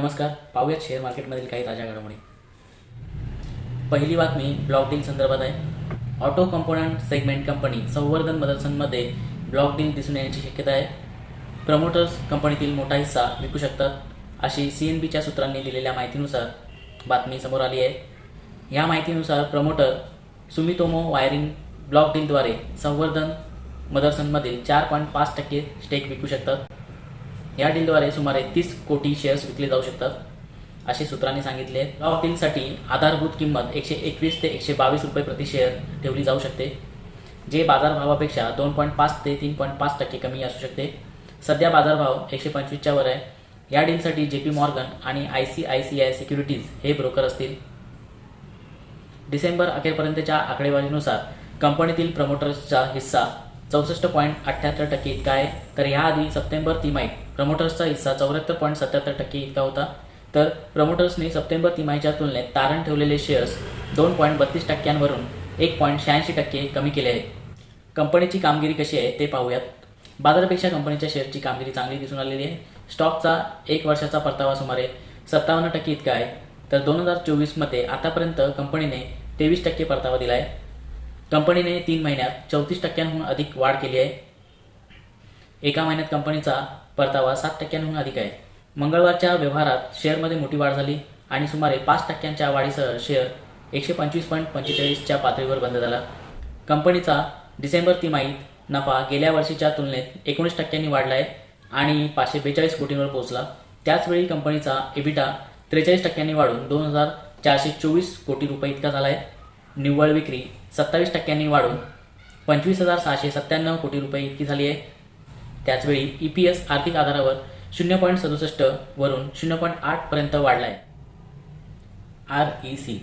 नमस्कार पाहूयात शेअर मार्केटमधील काही ताज्या घडामोडी. पहिली बातमी ब्लॉक डील संदर्भात आहे. ऑटो कंपोनंट सेगमेंट कंपनी संवर्धन मदरसनमध्ये ब्लॉक डील दिसून येण्याची शक्यता आहे. प्रमोटर्स कंपनीतील मोठा हिस्सा विकू शकतात अशी सी एन बीच्या सूत्रांनी दिलेल्या माहितीनुसार बातमी समोर आली आहे. या माहितीनुसार प्रमोटर सुमितोमो वायरिंग ब्लॉक डीलद्वारे संवर्धन मदरसनमधील चार पॉईंट पाच टक्के स्टेक विकू शकतात. या डीलद्वारे सुमारे तीस कोटी शेअर्स विकले जाऊ शकतात असे सूत्रांनी सांगितले. ब्लॉक डीलसाठी आधारभूत किंमत एकशे एकवीस ते एकशे बावीस रुपये प्रति शेअर ठेवली जाऊ शकते जे बाजारभावापेक्षा दोन पॉईंट पाच ते तीन पॉईंट पाच टक्के कमी असू शकते. सध्या बाजारभाव एकशे पंचवीसच्या वर आहे. या डीलसाठी जे पी मॉर्गन आणि I C I C I securities हे ब्रोकर असतील. डिसेंबर अखेरपर्यंतच्या आकडेवारीनुसार कंपनीतील प्रमोटर्सचा हिस्सा चौसष्ट पॉईंट अठ्ठ्याहत्तर टक्के इतका आहे. तर याआधी सप्टेंबर तिमाहीत प्रमोटर्सचा हिस्सा चौऱ्याहत्तर पॉईंट सत्याहत्तर टक्के इतका होता. तर प्रमोटर्सने सप्टेंबर तिमाहीच्या तुलनेत तारण ठेवलेले शेअर्स दोन पॉईंट बत्तीस टक्क्यांवरून एक पॉईंट शहाऐंशी टक्के कमी केले आहेत. कंपनीची कामगिरी कशी आहे ते पाहूयात. बाजारापेक्षा कंपनीच्या शेअरची कामगिरी चांगली दिसून आलेली आहे. स्टॉकचा एक वर्षाचा परतावा सुमारे सत्तावन्न टक्के इतका आहे. तर दोन हजार चोवीसमध्ये आतापर्यंत कंपनीने तेवीस टक्के परतावा दिला आहे कंपनीने तीन महिन्यात चौतीस टक्क्यांहून अधिक वाढ केली आहे. एका महिन्यात कंपनीचा परतावा सात टक्क्यांहून अधिक आहे. मंगळवारच्या व्यवहारात शेअरमध्ये मोठी वाढ झाली आणि सुमारे पाच टक्क्यांच्या वाढीसह शेअर एकशे पंचवीस पॉईंट पंचेचाळीसच्या पातळीवर बंद झाला. कंपनीचा डिसेंबर तिमाहीत नफा गेल्या वर्षीच्या तुलनेत एकोणीस टक्क्यांनी वाढला आहे आणि पाचशे बेचाळीस कोटींवर पोहोचला. त्याचवेळी कंपनीचा एबिटा त्रेचाळीस टक्क्यांनी वाढून दोन हजार चारशे चोवीस कोटी रुपये इतका झाला आहे. निव्वळ विक्री सत्तावीस टक्क्यांनी वाढून पंचवीस हजार सहाशे सत्त्याण्णव कोटी रुपये इतकी झाली आहे. त्याचवेळी ई पी एस आर्थिक आधारावर शून्य पॉईंट सदुसष्ट वरून शून्य पॉईंट आठपर्यंत वाढला आहे आर ई सी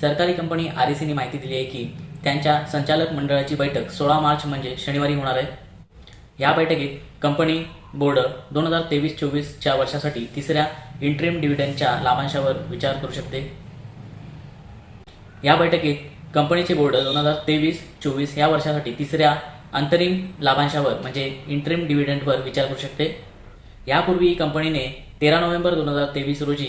सरकारी कंपनी आर ई सीने माहिती दिली आहे की त्यांच्या संचालक मंडळाची बैठक सोळा मार्च म्हणजे शनिवारी होणार आहे. या बैठकीत कंपनी बोर्ड दोन हजार तेवीस चोवीसच्या वर्षासाठी तिसऱ्या इंट्रीम डिव्हिडंडच्या लाभांशावर विचार करू शकते. या बैठकीत कंपनीचे बोर्ड दोन हजार तेवीस चोवीस या वर्षासाठी तिसऱ्या अंतरिम लाभांशावर म्हणजे इंटरिम डिव्हिडंडवर विचार करू शकते. यापूर्वी कंपनीने तेरा नोव्हेंबर दोन हजार तेवीस रोजी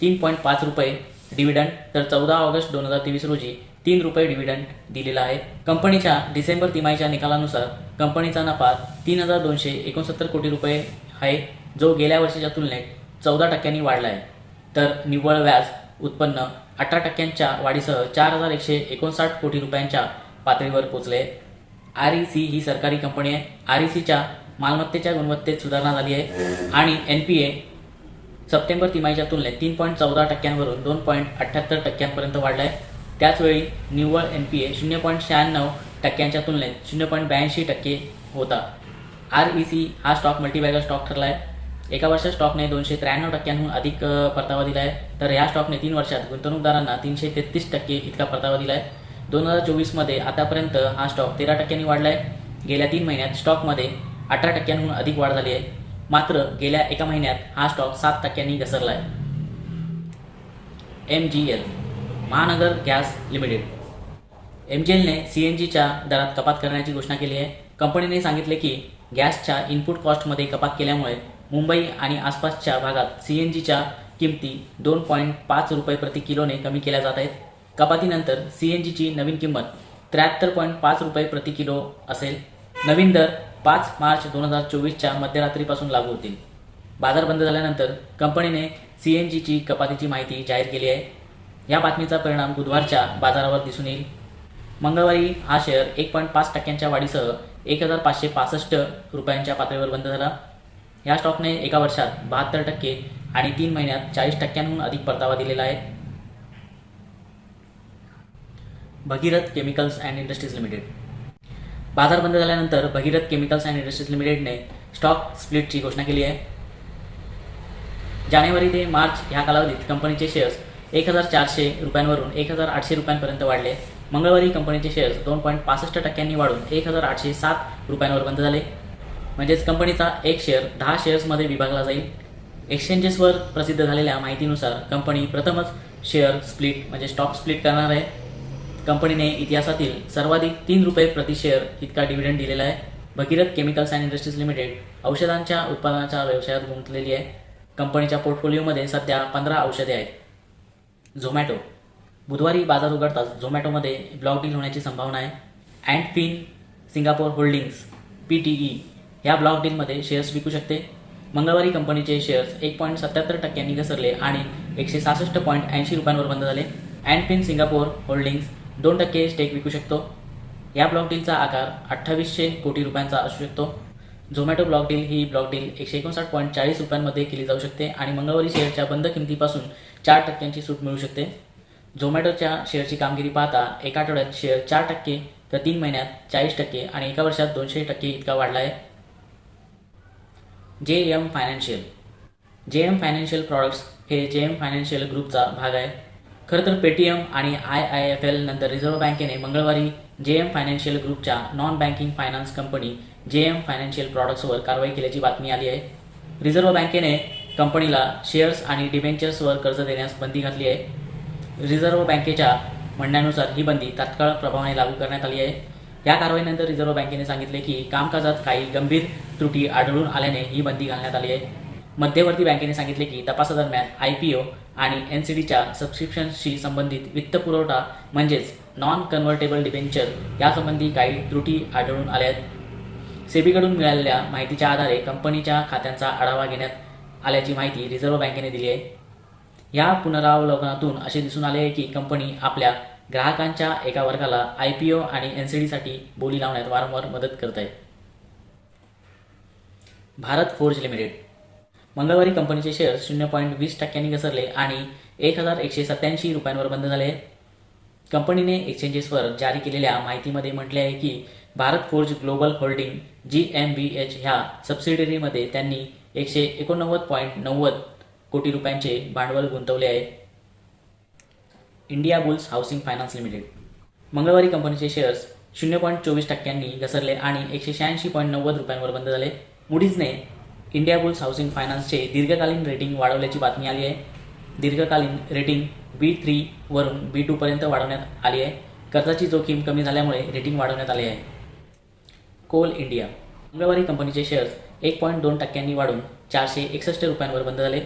तीन पॉईंट पाच रुपये डिव्हिडंड तर चौदा ऑगस्ट दोन हजार तेवीस रोजी तीन रुपये डिव्हिडंड दिलेला आहे. कंपनीच्या डिसेंबर तिमाहीच्या निकालानुसार कंपनीचा नफा तीन हजार दोनशे एकोणसत्तर कोटी रुपये आहे जो गेल्या वर्षीच्या तुलनेत चौदा टक्क्यांनी वाढला आहे. तर निव्वळ व्याज उत्पन्न अठरा टक्क्यांच्या वाढीसह चार हजार एकशे एकोणसाठ कोटी रुपयांच्या पातळीवर पोहोचले आर ई सी ही सरकारी कंपनी आहे. आर ई सीच्या मालमत्तेच्या गुणवत्तेत सुधारणा झाली आहे. आणि एन पी ए सप्टेंबर तिमाहीच्या तुलनेत तीन पॉईंट चौदा टक्क्यांवरून दोन पॉईंट अठ्ठ्याहत्तर टक्क्यांपर्यंत वाढला आहे त्याचवेळी निव्वळ एन पी ए शून्य पॉईंट शहाण्णव टक्क्यांच्या तुलनेत शून्य पॉईंट ब्याऐंशी टक्के होता. आर ई सी हा स्टॉक मल्टीबॅगर स्टॉक ठरला आहे एका वर्षात स्टॉकने दोनशे त्र्याण्णव टक्क्यांहून अधिक परतावा दिला आहे तर या स्टॉकने तीन वर्षात गुंतवणूकदारांना तीनशे तेहतीस टक्के इतका परतावा दिला आहे दोन हजार चोवीसमध्ये आतापर्यंत हा स्टॉक तेरा टक्क्यांनी वाढला आहे गेल्या तीन महिन्यात स्टॉकमध्ये अठरा टक्क्यांहून अधिक वाढ झाली आहे. मात्र गेल्या एका महिन्यात हा स्टॉक सात टक्क्यांनी घसरला आहे M G L Mahanagar gas limited. M G एलने C N जीच्या दरात कपात करण्याची घोषणा केली आहे. कंपनीने सांगितले की गॅसच्या इनपुट कॉस्टमध्ये कपात केल्यामुळे मुंबई आणि आसपासच्या भागात सी एन जीच्या किमती दोन पॉईंट पाच रुपये प्रति किलोने कमी केल्या जात आहेत. कपातीनंतर सी एन जीची नवीन किंमत त्र्याहत्तर पॉईंट पाच रुपये प्रति किलो असेल. नवीन दर पाच मार्च दोन हजार चोवीसच्या मध्यरात्रीपासून लागू होतील. बाजार बंद झाल्यानंतर कंपनीने सी एन जीची कपातीची माहिती जाहीर केली आहे. या बातमीचा परिणाम बुधवारच्या बाजारावर दिसून येईल. मंगळवारी हा शेअर एक पॉईंट पाच टक्क्यांच्या वाढीसह एक हजार पाचशे पासष्ट रुपयांच्या पातळीवर बंद झाला. या स्टॉकने एका वर्षात बहात्तर टक्के आणि तीन महिन्यात चाळीस टक्क्यांहून अधिक परतावा दिलेला आहे. Bhagiradha chemicals and industries limited. बाजार बंद झाल्यानंतर भगीरथ केमिकल्स अँड इंडस्ट्रीज लिमिटेडने स्टॉक स्प्लिटची घोषणा केली आहे. जानेवारी ते मार्च ह्या कालावधीत कंपनीचे शेअर्स एक हजार चारशे रुपयांवरून एक हजार आठशे रुपयांपर्यंत वाढले. मंगळवारी कंपनीचे शेअर्स दोन पॉईंट पासष्ट टक्क्यांनी वाढून एक हजार आठशे सात रुपयांवर बंद झाले. म्हणजेच कंपनीचा एक शेअर दहा शेअर्समध्ये विभागला जाईल. एक्सचेंजेसवर प्रसिद्ध झालेल्या माहितीनुसार कंपनी प्रथमच शेअर स्प्लिट म्हणजे स्टॉक स्प्लिट करणार आहे. कंपनीने इतिहासातील सर्वाधिक तीन रुपये प्रति शेअर इतका डिव्हिडंड दिलेला आहे. Bhagiradha chemicals and industries limited औषधांच्या उत्पादनाच्या व्यवसायात गुंतलेली आहे. कंपनीच्या पोर्टफोलिओमध्ये सध्या पंधरा औषधे आहेत. झोमॅटो बुधवारी बाजार उघडताच झोमॅटोमध्ये ब्लॉक डील होण्याची संभावना आहे. Antfin Singapore holdings P T E ह्या ब्लॉक डीलमध्ये शेअर्स विकू शकते. मंगळवारी कंपनीचे शेअर्स एक पॉईंट सत्याहत्तर टक्क्यांनी घसरले आणि एकशे सहासष्ट पॉईंट ऐंशी रुपयांवर बंद झाले. अँड फिन सिंगापोर होल्डिंग्स दोन टक्के स्टेक विकू शकतो. या ब्लॉक डीलचा आकार अठ्ठावीसशे कोटी रुपयांचा असू शकतो. झोमॅटो ब्लॉक डील ही ब्लॉक डील एकशे एकोणसाठ पॉईंट चाळीस रुपयांमध्ये केली जाऊ शकते आणि मंगळवारी शेअरच्या बंद किमतीपासून चार टक्क्यांची सूट मिळू शकते. झोमॅटोच्या शेअरची कामगिरी पाहता एका आठवड्यात शेअर चार टक्के तर तीन महिन्यात चाळीस टक्के आणि एका वर्षात दोनशे टक्के इतका वाढला आहे. J M financial J M financial products हे जे एम फायनान्शियल ग्रुपचा भाग आहे. खरं तर पेटीएम आणि आय आय एफ एल नंतर रिझर्व्ह बँकेने मंगळवारी जे एम फायनान्शियल ग्रुपच्या non banking finance company J M financial प्रॉडक्ट्सवर कारवाई केल्याची बातमी आली आहे. रिझर्व्ह बँकेने कंपनीला शेअर्स आणि डिबेंचर्सवर कर्ज देण्यास बंदी घातली आहे. रिझर्व्ह बँकेच्या म्हणण्यानुसार ही बंदी तात्काळ प्रभावाने लागू करण्यात आली आहे. या कारवाईनंतर रिझर्व्ह बँकेने सांगितले की कामकाजात काही गंभीर त्रुटी आढळून आल्याने ही बंदी घालण्यात आली आहे. मध्यवर्ती बँकेने सांगितले की तपासादरम्यान आय पी ओ आणि एन सी डीच्या सबस्क्रिप्शनशी संबंधित वित्तपुरवठा म्हणजेच नॉन कन्व्हर्टेबल डिबेंचर यासंबंधी काही त्रुटी आढळून आल्या आहेत सेबीकडून मिळालेल्या माहितीच्या आधारे कंपनीच्या खात्यांचा आढावा घेण्यात आल्याची माहिती रिझर्व्ह बँकेने दिली आहे. या पुनरावलोकनातून असे दिसून आले आहे की कंपनी आपल्या ग्राहकांच्या एका वर्गाला आय पी ओ आणि एन सी डीसाठी बोली लावण्यात वारंवार मदत करत आहे. भारत फोर्ज लिमिटेड मंगळवारी कंपनीचे शेअर शून्य पॉईंट वीस टक्क्यांनी घसरले आणि एक हजार एकशे सत्याऐंशी रुपयांवर बंद झाले. कंपनीने एक्सचेंजेसवर जारी केलेल्या माहितीमध्ये म्हटले आहे की Bharat forge global holding G M B H ह्या सबसिडरीमध्ये त्यांनी एकशे एकोणनव्वद पॉईंट नव्वद कोटी रुपयांचे भांडवल गुंतवले आहे. Indiabulls housing finance limited. मंगळवारी कंपनीचे शेअर्स शून्य पॉईंट चोवीस टक्क्यांनी घसरले आणि एकशे शहाऐंशी पॉईंट नव्वद रुपयांवर बंद झाले. मुडीजने इंडिया बुल्स हाऊसिंग फायनान्सचे दीर्घकालीन रेटिंग वाढवल्याची बातमी आली आहे. दीर्घकालीन रेटिंग बी थ्री वरून बी टू पर्यंत वाढवण्यात आली आहे. कर्जाची जोखीम कमी झाल्यामुळे रेटिंग वाढवण्यात आले आहे. Coal India. मंगळवारी कंपनीचे शेअर्स एक पॉईंट दोन टक्क्यांनी वाढून चारशे एकसष्ट रुपयांवर बंद झाले.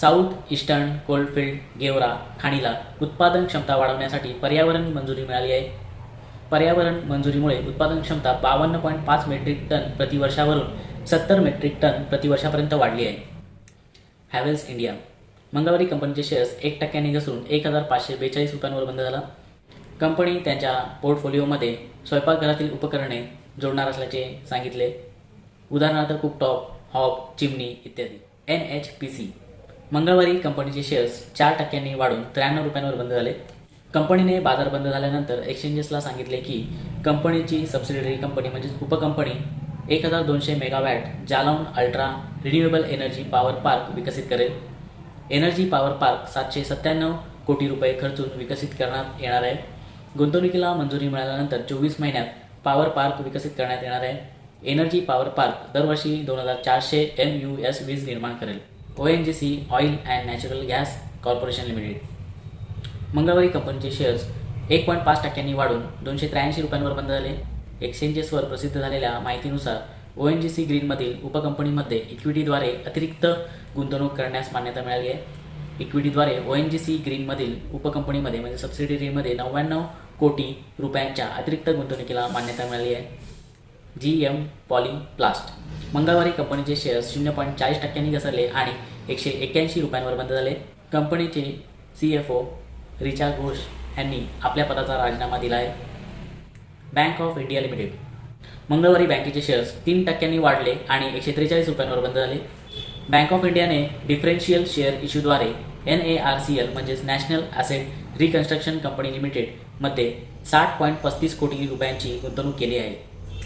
साऊथ ईस्टर्न कोल्डफिल्ड गेवरा खाणीला उत्पादन क्षमता वाढवण्यासाठी पर्यावरण मंजुरी मिळाली आहे. पर्यावरण मंजुरीमुळे उत्पादन क्षमता बावन्न पॉईंट पाच मेट्रिक टन प्रतिवर्षावरून सत्तर मेट्रिक टन प्रतिवर्षापर्यंत वाढली आहे. Havells India. मंगळवारी कंपनीचे शेअर्स एक टक्क्यांनी घसरून एक हजार पाचशे बेचाळीस रुपयांवर बंद झाला. कंपनी त्यांच्या पोर्टफोलिओमध्ये स्वयंपाकघरातील उपकरणे जोडणार असल्याचे सांगितले. उदाहरणार्थ कुकटॉप हॉब चिमणी इत्यादी. N H P C. मंगळवारी कंपनीचे शेअर्स चार टक्क्यांनी वाढून त्र्याण्णव रुपयांवर बंद झाले. कंपनीने बाजार बंद झाल्यानंतर एक्सचेंजेसला सांगितले की कंपनीची सबसिडियरी कंपनी म्हणजेच उपकंपनी एक हजार दोनशे megawatt Jalaun ultra renewable energy power park विकसित करेल. एनर्जी पॉवर पार्क सातशे सत्त्याण्णव कोटी रुपये खर्चून विकसित करण्यात येणार आहे. गुंतवणुकीला मंजुरी मिळाल्यानंतर चोवीस महिन्यात पॉवर पार्क विकसित करण्यात येणार आहे. एनर्जी पॉवर पार्क दरवर्षी दोन हजार चारशे एम यू एस वीज निर्माण करेल. O N G C oil and natural gas corporation limited. मंगळवारी कंपनीचे शेअर्स एक पॉईंट पाच टक्क्यांनी वाढून दोनशे त्र्याऐंशी रुपयांवर बंद झाले. एक्सचेंजेसवर प्रसिद्ध झालेल्या माहितीनुसार ओ एन जी सी ग्रीनमधील उपकंपनीमध्ये इक्विटीद्वारे अतिरिक्त गुंतवणूक करण्यास मान्यता मिळाली आहे. इक्विटीद्वारे ओ एन जी सी ग्रीनमधील उपकंपनीमध्ये म्हणजे सबसिडिरीमध्ये नव्याण्णव कोटी रुपयांच्या अतिरिक्त गुंतवणुकीला मान्यता मिळाली आहे. जी एम पॉली प्लास्ट मंगळवारी कंपनीचे शेअर्स शून्य पॉईंट चाळीस टक्क्यांनी घसरले आणि एकशे एक्क्याऐंशी रुपयांवर बंद झाले. कंपनीचे C F O Richa Ghosh यांनी आपल्या पदाचा राजीनामा दिला आहे. Bank of India limited. मंगळवारी बँकेचे शेअर्स तीन टक्क्यांनी वाढले आणि एकशे त्रेचाळीस रुपयांवर बंद झाले. बँक ऑफ इंडियाने differential share इश्यूद्वारे N A R C L म्हणजेच नॅशनल ॲसेट रिकन्स्ट्रक्शन कंपनी लिमिटेडमध्ये साठ पॉईंट पस्तीस कोटी रुपयांची गुंतवणूक केली आहे.